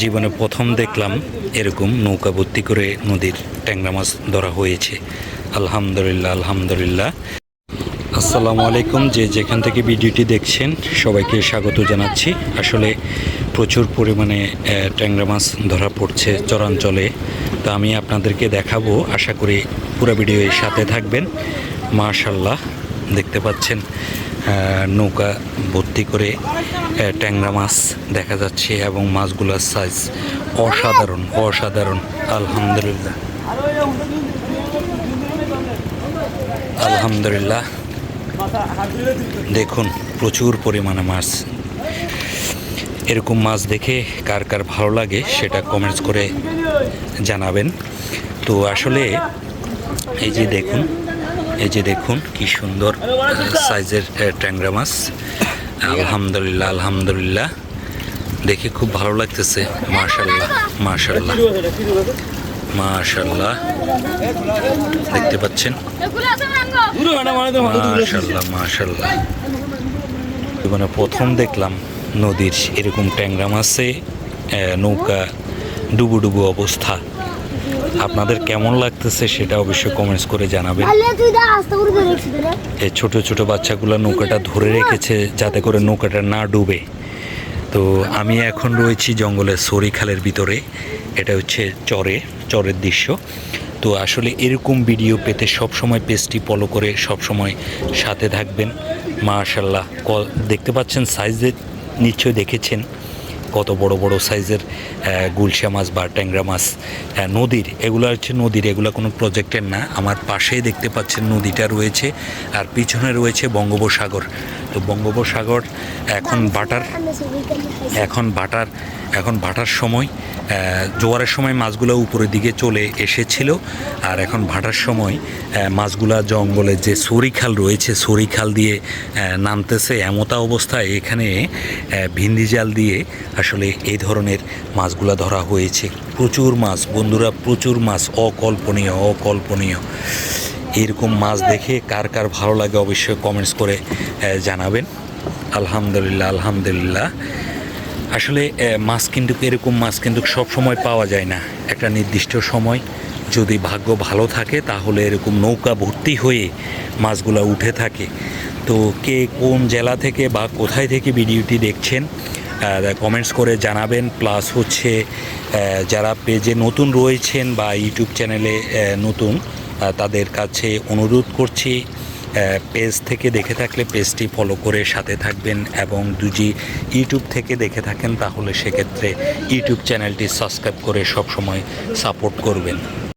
জীবনে প্রথম দেখলাম এরকম নৌকা ভর্তি করে নদীর ট্যাংরা মাছ ধরা হয়েছে। আলহামদুলিল্লাহ আলহামদুলিল্লাহ। আসসালামু আলাইকুম, যে যেখান থেকে ভিডিওটি দেখছেন, সবাইকে স্বাগত জানাচ্ছি। আসলে প্রচুর পরিমাণে ট্যাংরা মাছ ধরা পড়ছে চরাঞ্চলে। তো আমি আপনাদেরকে দেখাবো। আশা করি পুরো ভিডিও সাথে থাকবেন। মাশাল্লাহ দেখতে পাচ্ছেন। নৌকা ভর্তি করে ট্যাংরা মাছ দেখা যাচ্ছে এবং মাছগুলোর সাইজ অসাধারণ অসাধারণ। আলহামদুলিল্লাহ। আলহামদুলিল্লাহ। দেখুন, প্রচুর পরিমাণে মাছ। এরকম মাছ দেখে কার কার ভালো লাগে সেটা কমেন্টস করে জানাবেন। তো আসলে এই যে দেখুন এই যে দেখুন, কি সুন্দর সাইজের ট্যাংরা মাছ। আলহামদুলিল্লাহ আলহামদুলিল্লাহ। দেখে খুব ভালো লাগতেছে। মাশাল্লাহ মাশাল্লাহ মাশাল্লাহ দেখতে পাচ্ছেন? মাশাল্লাহ মাশাল্লাহ জীবনে প্রথম দেখলাম নদীর এরকম ট্যাংরা মাছে নৌকা ডুবু ডুবু অবস্থা। আপনাদের কেমন লাগতেছে সেটা অবশ্যই কমেন্টস করে জানাবেন। এই ছোট ছোট বাচ্চাগুলো নৌকাটা ধরে রেখেছে যাতে করে নৌকাটা না ডুবে। তো আমি এখন রয়েছি জঙ্গলের সরিখালের ভিতরে। এটা হচ্ছে চরে চরের দৃশ্য। তো আসলে এরকম ভিডিও পেতে সব সময় পেজটি ফলো করে সব সময় সাথে থাকবেন। মাশাল্লাহ দেখতে পাচ্ছেন সাইজে নিশ্চয়ই দেখেছেন। কত বড় বড় সাইজের গুলশা মাছ বা ট্যাংরা মাছ নদীর, এগুলো হচ্ছে নদীর, এগুলো কোনো প্রজেক্টের না। আমার পাশেই দেখতে পাচ্ছেন নদীটা রয়েছে, আর পিছনে রয়েছে বঙ্গোপসাগর। তো বঙ্গোপসাগর এখন খাইছি এখন ভাটার এখন ভাটার সময় জোয়ারের সময় মাছগুলো উপরের দিকে চলে এসেছিল, আর এখন ভাটার সময় মাছগুলা জঙ্গলে যে সরিখাল রয়েছে, সরিখাল দিয়ে নামতেছে এমতা অবস্থায় এখানে ভিন্দি জাল দিয়ে আসলে এই ধরনের মাছগুলো ধরা হয়েছে। প্রচুর মাছ, বন্ধুরা প্রচুর মাছ, অকল্পনীয় অকল্পনীয়। এরকম মাছ দেখে কার কার ভালো লাগে অবশ্যই কমেন্টস করে জানাবেন। আলহামদুলিল্লাহ আলহামদুলিল্লাহ। আসলে মাছ কিন্তু, এরকম মাছ কিন্তু সব সময় পাওয়া যায় না। একটা নির্দিষ্ট সময় যদি ভাগ্য ভালো থাকে, তাহলে এরকম নৌকা ভর্তি হয়ে মাছগুলো উঠে থাকে। তো কে কোন জেলা থেকে বা কোথায় থেকে ভিডিওটি দেখছেন কমেন্টস করে জানাবেন প্লাস হচ্ছে যারা পেজে নতুন রয়েছেন বা ইউটিউব চ্যানেলে নতুন তাদের কাছে অনুরোধ করছি পেজ থেকে দেখে থাকলে পেজটি ফলো করে সাথে থাকবেন এবং দুজি ইউটিউব থেকে দেখে থাকেন, তাহলে সেক্ষেত্রে ইউটিউব চ্যানেলটি সাবস্ক্রাইব করে সবসময় সাপোর্ট করবেন।